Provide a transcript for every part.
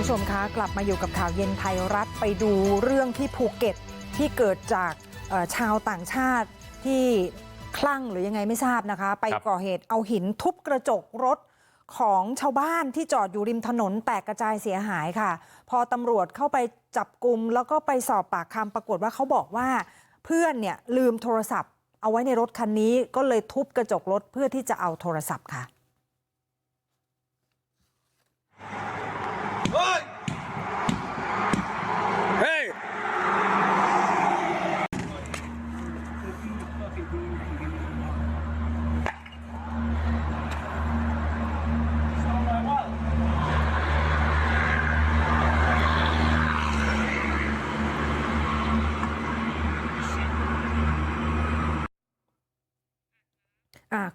ผู้ชมคะกลับมาอยู่กับข่าวเย็นไทยรัฐไปดูเรื่องที่ภูเก็ตที่เกิดจากเอ่อชาวต่างชาติที่คลั่งหรือยังไงไม่ทราบนะคะ ไปครับก่อเหตุเอาหินทุบกระจกรถของชาวบ้านที่จอดอยู่ริมถนนแตกกระจายเสียหายค่ะ พอตำรวจเข้าไปจับกลุ่มแล้วก็ไปสอบปากคำปรากฏว่าเขาบอกว่าเพื่อนเนี่ยลืมโทรศัพท์ เอาไว้ในรถคันนี้ก็เลยทุบกระจกรถเพื่อที่จะเอาโทรศัพท์ค่ะ Hey! Hey! อ่า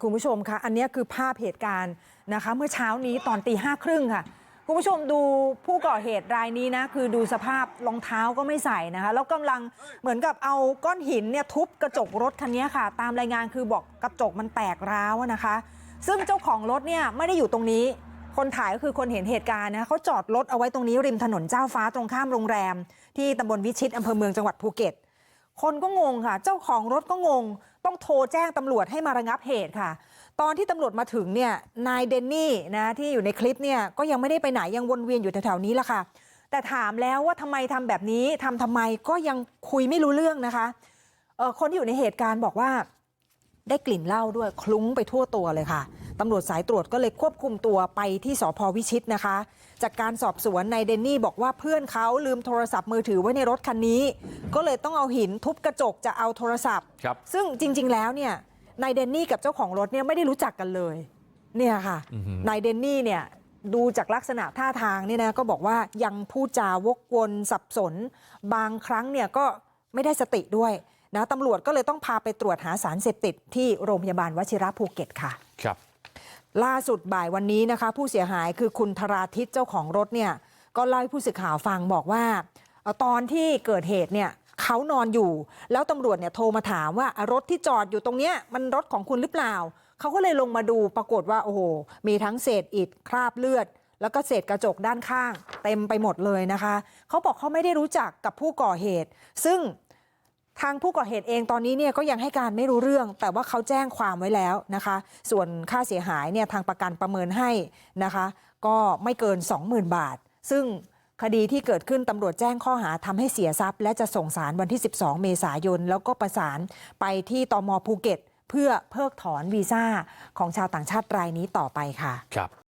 คุณผู้ชมคะอันนี้คือภาพเหตุการณ์นะคะ เมื่อเช้านี้ตอนตีห้าครึ่งค่ะ คุณผู้ชมดูผู้ก่อเหตุรายนี้นะ คือดูสภาพรองเท้าก็ไม่ใส่นะคะ แล้วกำลังเหมือนกับเอาก้อนหินเนี่ยทุบกระจกรถคันนี้ค่ะ ตามรายงานคือบอกกระจกมันแตกร้าวนะคะ ซึ่งเจ้าของรถเนี่ยไม่ได้อยู่ตรงนี้ คนถ่ายก็คือคนเห็นเหตุการณ์นะเขาจอดรถเอาไว้ตรงนี้ริมถนนเจ้าฟ้าตรงข้ามโรงแรม ที่ตำบลวิชิตอำเภอเมืองจังหวัดภูเก็ต คนก็งงค่ะเจ้าของรถก็งง ต้องโทรแจ้งตำรวจให้มาระงับเหตุค่ะ ตอนที่ตำรวจมาถึงเนี่ยนายเดนนี่นะที่อยู่ในคลิปเนี่ยก็ยังไม่ได้ไปไหนยังวนเวียนอยู่แถวๆนี้แหละค่ะ แต่ถามแล้วว่าทำไมทำแบบนี้ทำทำไมก็ยังคุยไม่รู้เรื่องนะคะคนที่อยู่ในเหตุการณ์บอกว่า ได้กลิ่นเหล้าด้วยคลุ้งไปทั่วตัวเลยค่ะ ตำรวจสายตรวจก็เลยควบคุมตัวไปที่สพวิชิตนะคะ จากการสอบสวนนายเดนนี่บอกว่าเพื่อนเขาลืมโทรศัพท์มือถือไว้ในรถคันนี้ ก็เลยต้องเอาหินทุบกระจกจะเอาโทรศัพท์ครับซึ่งจริง ๆ แล้วเนี่ยนายเดนนี่กับเจ้าของรถเนี่ยไม่ได้รู้จักกันเลยเนี่ยค่ะอือหือนายเดนนี่เนี่ยดูจากลักษณะท่าทางเนี่ยนะก็บอกว่ายังพูดจาวกวนสับสน บางครั้งเนี่ยก็ไม่ได้สติด้วยนะตำรวจก็เลยต้องพาไปตรวจหาสารเสพติดที่โรงพยาบาลวชิระภูเก็ตค่ะ ครับ ล่าสุดบ่ายวันนี้นะคะ ผู้เสียหายคือคุณธราทิตเจ้าของรถเนี่ยก็เล่าให้ผู้สื่อข่าวฟังบอกว่า ตอนที่เกิดเหตุเนี่ยเขานอนอยู่ แล้วตำรวจเนี่ยโทรมาถามว่ารถที่จอดอยู่ตรงเนี้ยมันรถของคุณหรือเปล่า เขาก็เลยลงมาดูปรากฏว่าโอ้โหมีทั้งเศษอิฐคราบเลือด แล้วก็เศษกระจกด้านข้าง เต็มไปหมดเลยนะคะ เขาบอกเขาไม่ได้รู้จักกับผู้ก่อเหตุ ซึ่ง ทางผู้ก่อเหตุเองตอนนี้เนี่ยก็ยังให้การไม่รู้เรื่อง แต่ว่าเขาแจ้งความไว้แล้วนะคะ ส่วนค่าเสียหายเนี่ยทางประกันประเมินให้นะคะ ก็ไม่เกิน 20,000 บาท ซึ่งคดีที่เกิดขึ้นตำรวจแจ้งข้อหาทำให้เสียทรัพย์ และจะส่งสารวันที่ 12 เมษายน แล้วก็ประสานไปที่ตมภูเก็ต เพื่อเพิกถอนวีซ่าของชาวต่างชาติรายนี้ต่อไปค่ะ ครับ